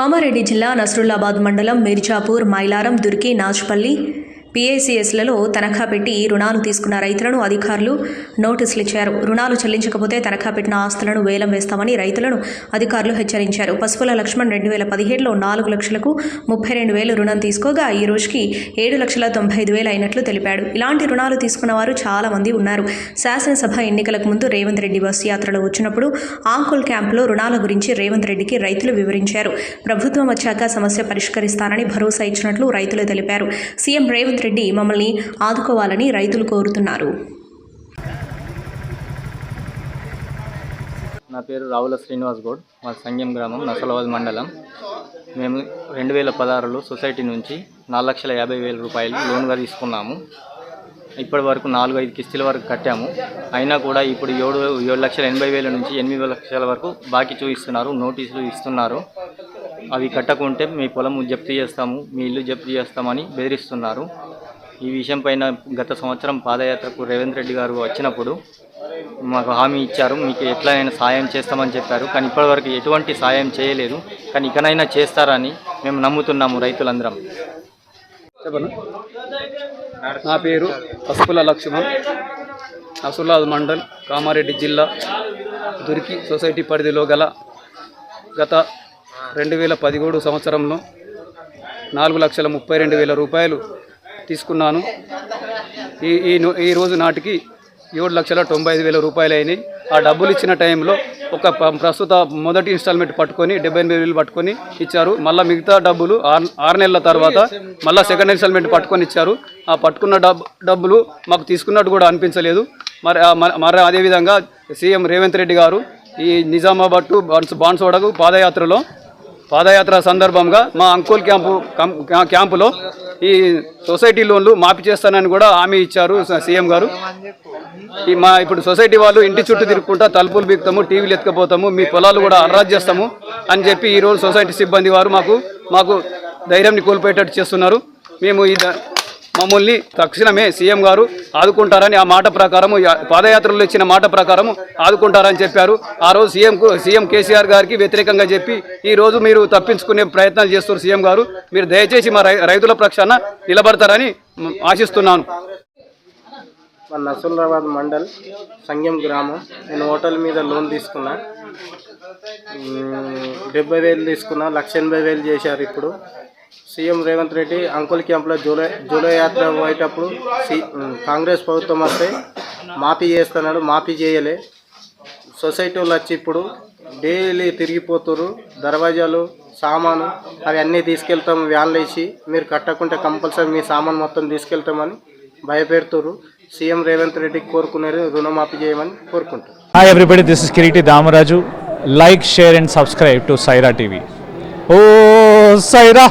కామారెడ్డి జిల్లా నస్రుల్లాబాద్ మండలం మిర్జాపూర్ మైలారం దుర్కి నాజ్పల్లి పీఐసీఎస్లలో తనఖా పెట్టి రుణాలు తీసుకున్న రైతులను అధికారులు నోటీసులు ఇచ్చారు. రుణాలు చెల్లించకపోతే తనఖా పెట్టిన ఆస్తులను వేలం వేస్తామని రైతులను అధికారులు హెచ్చరించారు. పసుపుల లక్ష్మణ్ రెండు వేల పదిహేడులో నాలుగు లక్షలకు ముప్పై రెండు వేలు రుణం తీసుకోగా ఈ రోజుకి ఏడు లక్షల తొంభై ఐదు వేలు అయినట్లు తెలిపాడు. ఇలాంటి రుణాలు తీసుకున్న వారు చాలా మంది ఉన్నారు. శాసనసభ ఎన్నికలకు ముందు రేవంత్ రెడ్డి బస్సు యాత్రలో వచ్చినప్పుడు ఆంకోల్ క్యాంపులో రుణాల గురించి రేవంత్ రెడ్డికి రైతులు వివరించారు. ప్రభుత్వం వచ్చాక సమస్య పరిష్కరిస్తానని భరోసా ఇచ్చినట్లు రైతులు తెలిపారు. సీఎం రేవంత్ రెడ్డి మమ్మల్ని ఆదుకోవాలని రైతులు కోరుతున్నారు. నా పేరు రావుల శ్రీనివాస్ గౌడ్. మా సంగం గ్రామం నసలవాద్ మండలం. మేము రెండు వేల పదహారులో సొసైటీ నుంచి నాలుగు లక్షల యాభై వేల రూపాయలు లోన్గా తీసుకున్నాము. ఇప్పటి వరకు నాలుగు ఐదు కిస్తీల వరకు కట్టాము. అయినా కూడా ఇప్పుడు ఏడు ఏడు లక్షల ఎనభై వేల నుంచి ఎనిమిది లక్షల వరకు బాకీ చూపిస్తున్నారు నోటీసులు ఇస్తున్నారు. అవి కట్టకుంటే మీ పొలం జప్తు చేస్తాము మీ ఇల్లు జప్తు చేస్తామని బెదిరిస్తున్నారు. ఈ విషయం పైన గత సంవత్సరం పాదయాత్రకు రేవంత్ రెడ్డి గారు వచ్చినప్పుడు మాకు హామీ ఇచ్చారు. మీకు ఎట్లయినా సాయం చేస్తామని చెప్పారు. కానీ ఇప్పటివరకు ఎటువంటి సాయం చేయలేదు. కానీ ఇకనైనా చేస్తారని మేము నమ్ముతున్నాము రైతులందరం. చెప్పను నా పేరు పసుపుల లక్ష్మణ్. అసులాద్ మండల్ కామారెడ్డి జిల్లా దురికి సొసైటీ పరిధిలో గల గత రెండు వేల పదిహేడు సంవత్సరంలో నాలుగు లక్షల ముప్పై రెండు వేల రూపాయలు తీసుకున్నాను. ఈ ఈ ఈ రోజు నాటికి ఏడు లక్షల తొంభై ఐదు వేల రూపాయలు అయినాయి. ఆ డబ్బులు ఇచ్చిన టైంలో ఒక ప్రస్తుత మొదటి ఇన్స్టాల్మెంట్ పట్టుకొని డెబ్బై ఎనిమిది వేలు పట్టుకొని ఇచ్చారు. మళ్ళీ మిగతా డబ్బులు ఆరు నెలల తర్వాత మళ్ళీ సెకండ్ ఇన్స్టాల్మెంట్ పట్టుకొని ఇచ్చారు. ఆ పట్టుకున్న డబ్బులు మాకు తీసుకున్నట్టు కూడా అనిపించలేదు. మరి మరి అదేవిధంగా సీఎం రేవంత్ రెడ్డి గారు ఈ నిజామాబాద్ టు బాన్స్ బాన్సోడకు పాదయాత్రలో పాదయాత్ర సందర్భంగా మా అంకోల్ క్యాంపు క్యాంపులో ఈ సొసైటీ లోన్లు మాఫీ చేస్తానని కూడా హామీ ఇచ్చారు సీఎం గారు. ఈ మా ఇప్పుడు సొసైటీ వాళ్ళు ఇంటి చుట్టూ తిరుగుకుంటా తలుపులు బీక్తాము టీవీలు ఎత్తుకపోతాము మీ పొలాలు కూడా అర్రాజ్ చేస్తాము అని చెప్పి ఈరోజు సొసైటీ సిబ్బంది వారు మాకు మాకు ధైర్యంని కోల్పోయేటట్టు చేస్తున్నారు. మేము ఈ ద- మమ్మల్ని తక్షణమే సీఎం గారు ఆదుకుంటారని ఆ మాట ప్రకారము పాదయాత్రలో ఇచ్చిన మాట ప్రకారము ఆదుకుంటారని చెప్పారు. ఆ రోజు సీఎం సీఎం కేసీఆర్ గారికి వ్యతిరేకంగా చెప్పి ఈ రోజు మీరు తప్పించుకునే ప్రయత్నాలు చేస్తున్నారు సీఎం గారు. మీరు దయచేసి మా రై- రైతుల పక్షాన నిలబడతారని ఆశిస్తున్నాను. మన మండల్ సంఘం గ్రామం. నేను హోటల్ మీద లోన్ తీసుకున్నా. డెబ్బై వేలు తీసుకున్నా. లక్ష ఎనభై వేలు చేశారు ఇప్పుడు. సీఎం రేవంత్ రెడ్డి అంకుల్ క్యాంప్లో జూలై జూలై యాత్ర పోయేటప్పుడు కాంగ్రెస్ ప్రభుత్వం వస్తే మాఫీ చేస్తున్నాడు మాఫీ చేయలే. సొసైటీ వాళ్ళు వచ్చి ఇప్పుడు డైలీ తిరిగిపోతురు దర్వాజాలు సామాను అవి అన్నీ తీసుకెళ్తాం వ్యాన్లు వేసి మీరు కట్టకుంటే కంపల్సరీ మీ సామాన్ మొత్తం తీసుకెళ్తామని భయపెడుతురు సీఎం రేవంత్ రెడ్డికి కోరుకునేది రుణమాఫీ చేయమని కోరుకుంటారు hi everybody this is Kireeti Damaraju like share and subscribe to Saira TV oh Sye Raa